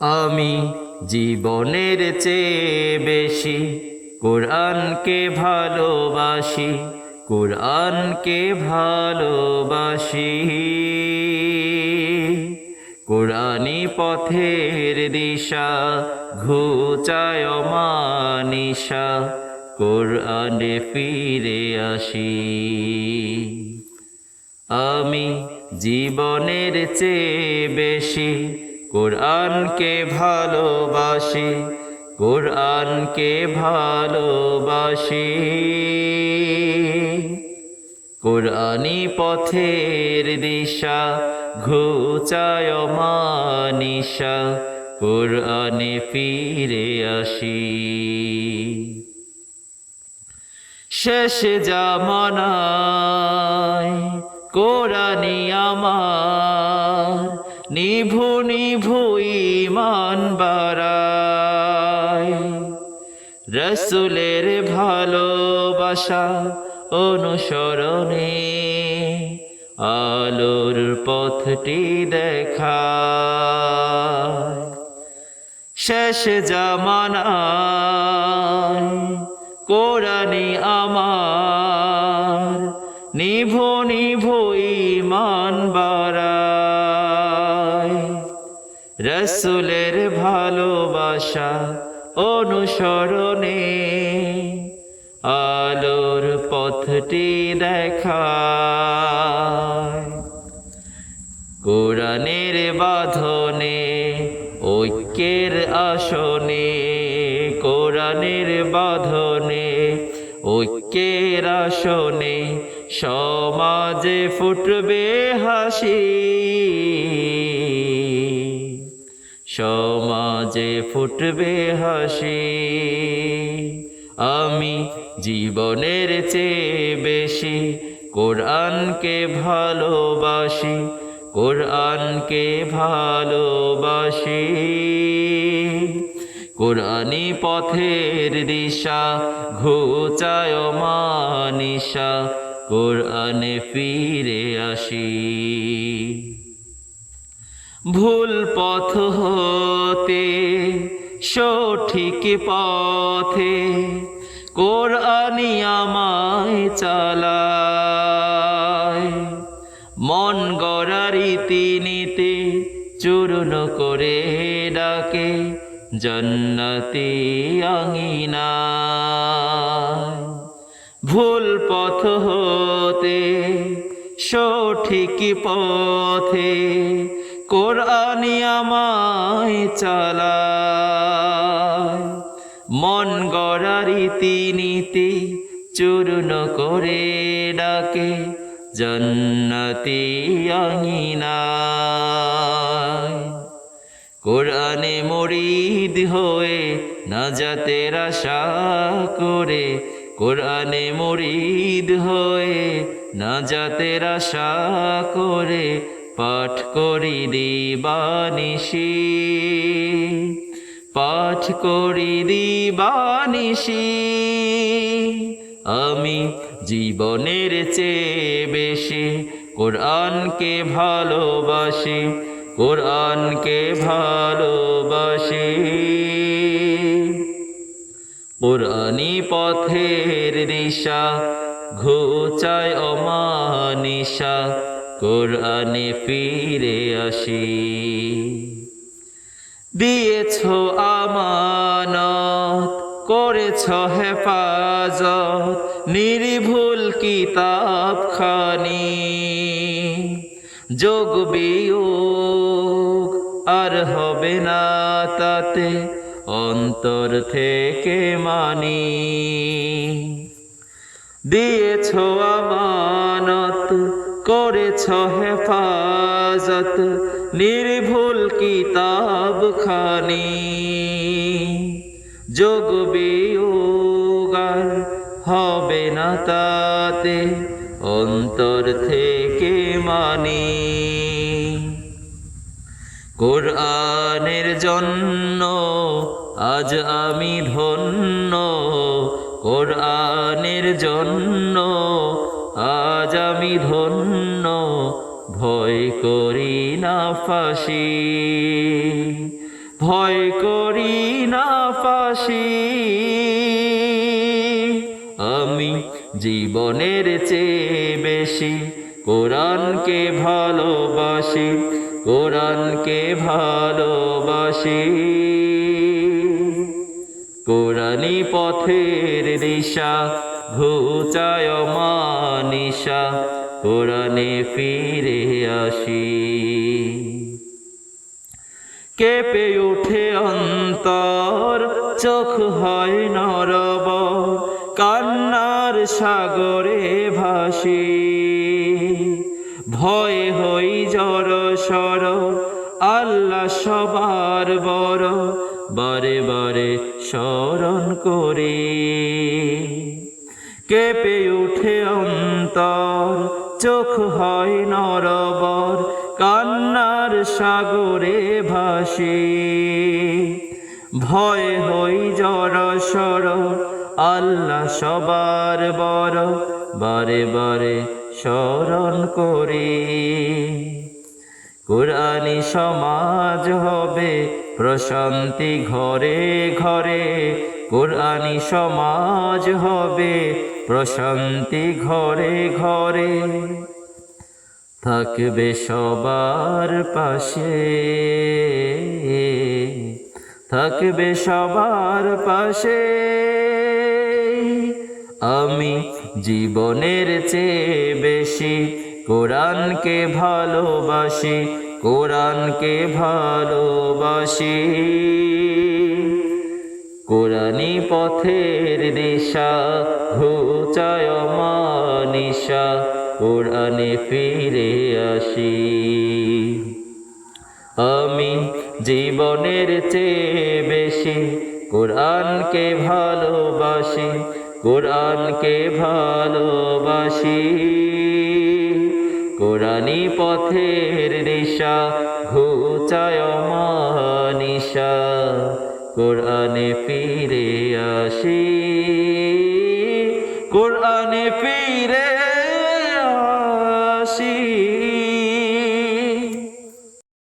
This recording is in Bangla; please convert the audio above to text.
আমি জীবনের চেয়ে বেশি কোরআনকে ভালোবাসি কোরআনকে ভালোবাসি। কোরআনি পথের দিশা, ঘুচায় মানিসা কোরআনে ফিরে আসি। আমি জীবনের চেয়ে বেশি কোরআনকে ভালোবাসি কোরআনকে ভালোবাসি। কোরআনি পথের দিশা, ঘুচায় মানিসা কোরআনে ফিরে আসি। শেষ জামানায় কোরআনি আমার নিভু নিভু ইমান বাড়ায়। রসুলের ভালোবাসা অনুসরণে আলোর পথটি দেখা শেষ জামানায় কোরআনি আমার নিভো নিভো ইমান বাড়ায়। রসুলের ভালোবাসা অনুসরণে আলোর পথটি দেখায়। কোরআনের বাঁধনে, ঐক্যের আসনে, কোরআনের বাঁধনে, ঐক্যের আসনে সমাজে ফুটবে হাসি। সমাজে ফুটবে হাসি। আমি জীবনের চেয়ে বেশি কোরআনকে ভালোবাসি কোরআনকে ভালোবাসি। কোরআনি পথের দিশা ঘুচায় মানিসা কোরআনে ফিরে আসি। ভুল পথ হতে, সঠিক পথে কোরআনি আমায় চালায়। মন গড়া রীতিনীতি চূর্ণ করে ডাকে, জন্নতি আঙিনা। ভুল পথ হতে, সঠিক পথে কোরআনি আমায় চালায়। মন গড়া রীতিনীতি চূর্ণ করে ডাকে, জন্নতি আঙিনায়। কোরআনে মরিদ হয়ে নাজাতের আশা করে, কোরআনে মরিদ হয়ে নাজাতের আশা করে পাঠ করি দিবানিশি, পাঠ করি দিবানিশি। আমি জীবনের চেয়ে বেশি কোরআনকে ভালোবাসি কোরআনকে ভালোবাসি। কোরআনি পথের দিশা, ঘুচায় অমানিসা কোরআনে ফিরে আসি। দিয়েছ আমানত, করেছ হেফাজত, নির্ভুল কিতাব খানি যোগ বিয়োগ আর হবে না তাতে অন্তর থেকে মানি। দিয়েছ আমানত করেছ হেফাজত? নির্ভুল কিতাব খানি। যোগ বিয়োগার হবে না তাতে অন্তর থেকে মানি। কোরআনের জন্য আজ আমি ধন্য। কোরআনের জন্য আজ আমি ধন্য, ভয় করি না ফাঁসি। ভয় করি না ফাঁসি। আমি জীবনের চেয়ে বেশি কোরআনকে ভালোবাসি কোরআনকে ভালোবাসি। কোরআনি পথের দিশা ঘুচায় মানিশা কোরআনে ফিরে আসি। কেঁপে উঠে অন্তর, চোখ হয় নরব, কান্নার সাগরে ভাসি। ভয় হই জড় সর আল্লাহ সবার বড়, বারে বারে স্মরণ করে। কেঁপে উঠে অন্তর, চোখ হয় নরবর, কান্নার সাগরে ভাসে। ভয় হই জড় সর আল্লাহ সবার বড়, বারে বারে স্মরণ করে। কোরআনি সমাজ হবে, প্রশান্তি ঘরে ঘরে। কোরআনি সমাজ হবে, প্রশান্তি ঘরে ঘরে। থাকবে সবার পাশে। থাকবে সবার পাশে। আমি জীবনের চেয়ে বেশি কোরআনকে ভালোবাসি কোরআনকে ভালোবাসি। কোরআনি পথের দিশা ঘুচায় মানিশা কোরআনে ফিরে আসি। আমি জীবনের চেয়ে বেশি কোরআনকে ভালোবাসি কোরআনকে ভালোবাসি। কোরআনি পথের দিশা ঘুচায় মানিশা কোরআনে ফিরে আসি কোরআনে ফিরে